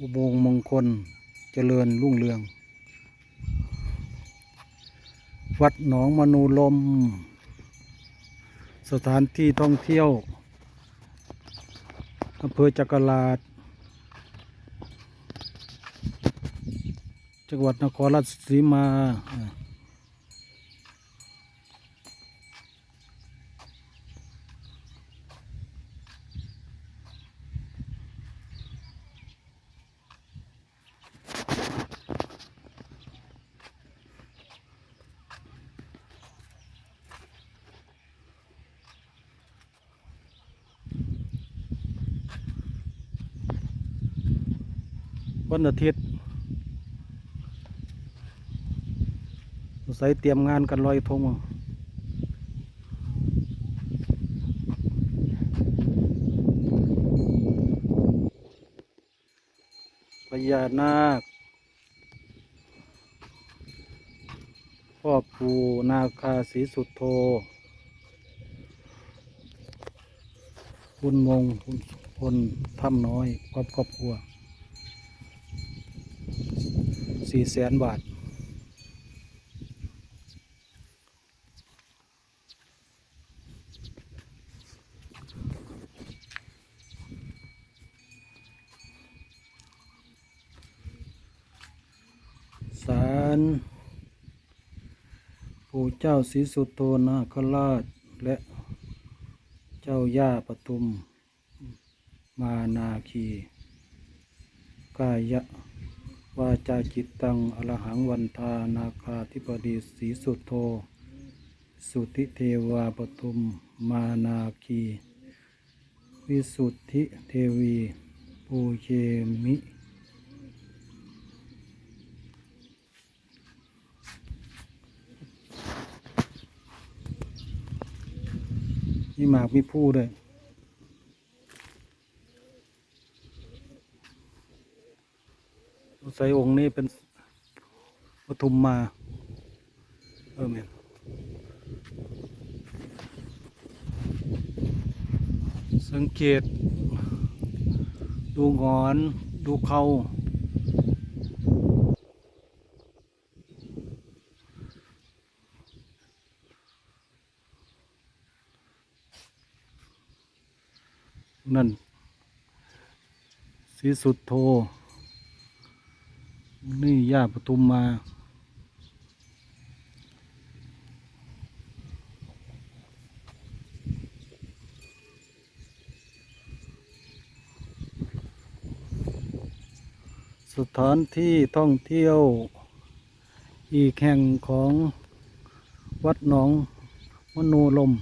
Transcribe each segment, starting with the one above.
อุโมงค์มงคลเจริญรุ่งเรือง วัดหนองมนูลม สถานที่ท่องเที่ยวอำเภอจักราชจังหวัดนครราชสีมา วันอาทิตย์ใส่เตรียมงานกันลอยธงพญานาค พ่อปู่นาคาศีสุดโท คุณมงคุณคนถ้ำน้อยครอบครอบครัว สี่แสนบาทศาลปู่เจ้าศรีสุโธนาคราช และเจ้าย่าปทุม มานาคี กายะ วาจาจิตตังอรหังวันทานาคาธิปดีสีสุโธสุติเทวาปทุมมานาคี วิสุทธิเทวีปูเชมิมีหมากมีผู้ด้วย ใส่องค์นี้เป็นปทุมมาเออแม่นสังเกต ดูงอน ดูเขานั่นสีสุดโท นี่ย่าปทุมมา สถานที่ท่องเที่ยว อีกแห่งของวัดหนองมโนลม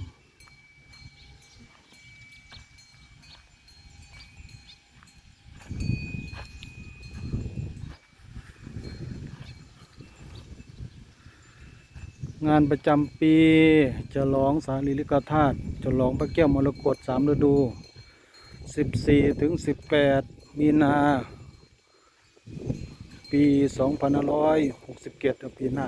งานประจำปีจะลองสารีริกธาตุจะลองพระแก้วมรกตสามฤดู 14 ถึง 18 มีนา ปี 2567ปีหน้า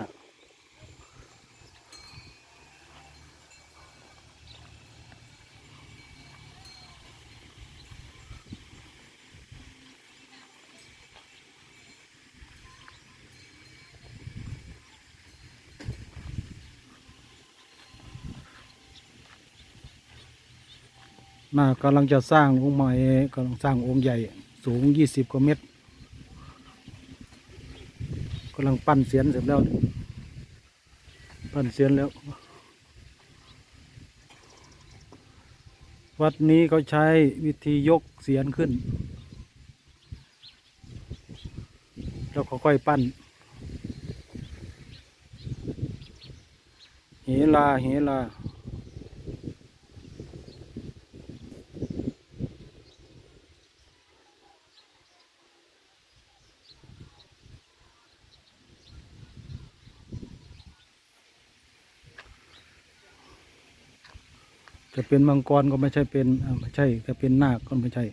น่ากำลังจะสร้างองค์ใหม่กำลังสร้างองค์ใหญ่ สูงยี่สิบกว่าเมตรกำลังปั้นเสียนเสร็จแล้ว ปั้นเสียนแล้ว วัดนี้เขาใช้วิธียกเสียนขึ้น แล้วค่อยๆปั้นเฮลาเฮลา จะเป็นมังกรก็ไม่ใช่เป็นอ่าไม่ใช่จะเป็นนาคก็ไม่ใช่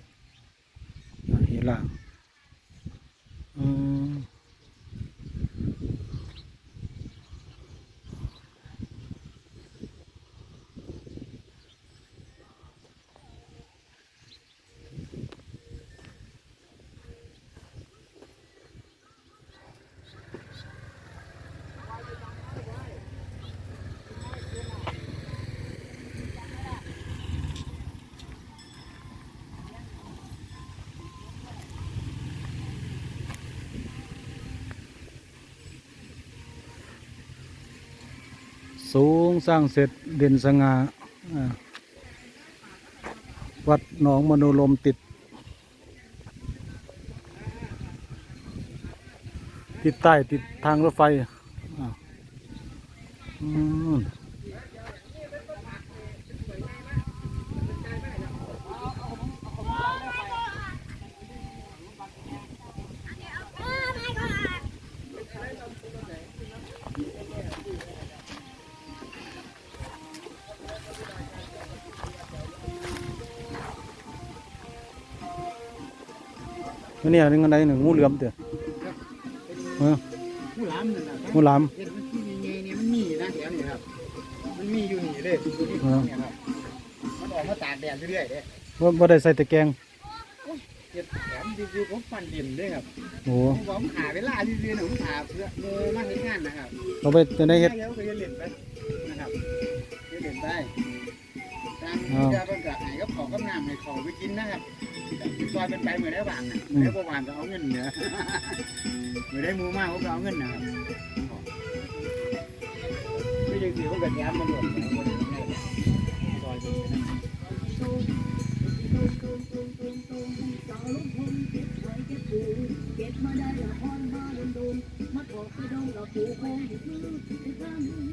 อ่าเฮล่าอืม สูงสร้างเสร็จเด่นสง่าอ่าวัดหนองมโนลมติด ติดใต้ติดทางรถไฟอ่า อืมอันนี้อันนี้อันไหนหนึ่งงูเหลือมเด้อเออผู้ล้ำนั่นนะงูหลามเห็นมันที่มีเงยนี่มันมีนะแถวนี้ครับ มันมีอยู่นี่เลยอยู่ที่อ่าเนี่ยครับมันออกมาตากแดดเรื่อยๆเด้ว่าบ่ได้ใส่ตะแกรงเห็ดแถมดีๆผมปั่นดินด้วยครับโอ้ผมบอกผมหาเวลาดีๆหนูผมหาเพื่อโมมาเห็นงานนะครับเราไปจะได้เฮ็ดเดี๋ยวก็จะเล่นไปนะครับจะเล่นไปตามอ้าวที่จะเป็นกระหายก็ขอกับน้ำให้เขาไปกินนะครับ ซอยเป็นไปเหมือนได้บางนะอืมได้ประวานก็เอาเงินเหนือเหมือนได้มูมากผมก็เอาเงินนะครับไม่ยังสิเขากระแยมมาหมดแล้วบ่ได้เอาเงินซอยเป็นไปนะเก็บแห้งมายอ